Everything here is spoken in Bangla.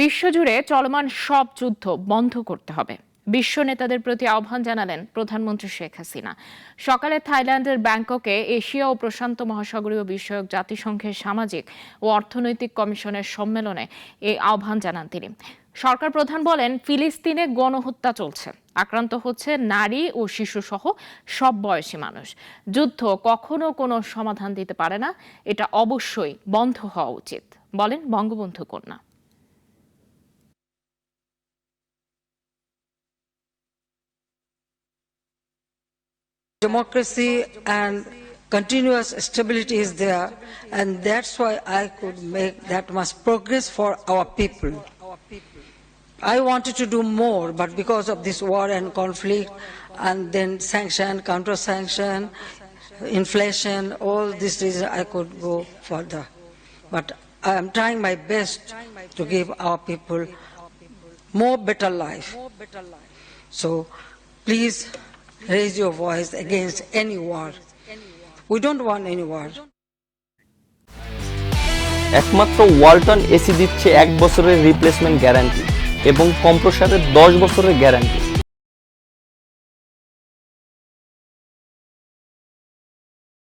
বিশ্বজুড়ে চলমান সব যুদ্ধ বন্ধ করতে হবে। বিশ্ব নেতাদের প্রতি আহ্বান জানালেন প্রধানমন্ত্রী শেখ হাসিনা। সকালে থাইল্যান্ডের ব্যাংককে এশিয়া ও প্রশান্ত মহাসাগরীয় বিষয়ক জাতিসংঘের সামাজিক ও অর্থনৈতিক কমিশনের সম্মেলনে এই আহ্বান জানান তিনি। সরকার প্রধান বলেন, ফিলিস্তিনে গণহত্যা চলছে। আক্রান্ত হচ্ছে নারী ও শিশু সহ সব বয়সী মানুষ। যুদ্ধ কখনো কোনো সমাধান দিতে পারে না। এটা অবশ্যই বন্ধ হওয়া উচিত, বলেন বঙ্গবন্ধু কন্যা। Democracy and continuous stability is there and that's why I could make that much progress for our people. I wanted to do more but because of this war and conflict and then sanction, counter sanction, inflation, all these reasons I could go further. But I am trying my best to give our people more better life. So please raise your voice against any war. We don't want any war. একমাত্র ওয়ালটন এসি দিচ্ছে এক বছরের রিপ্লেসমেন্ট গ্যারান্টি এবং কম্প্রসারের দশ বছরের গ্যারান্টি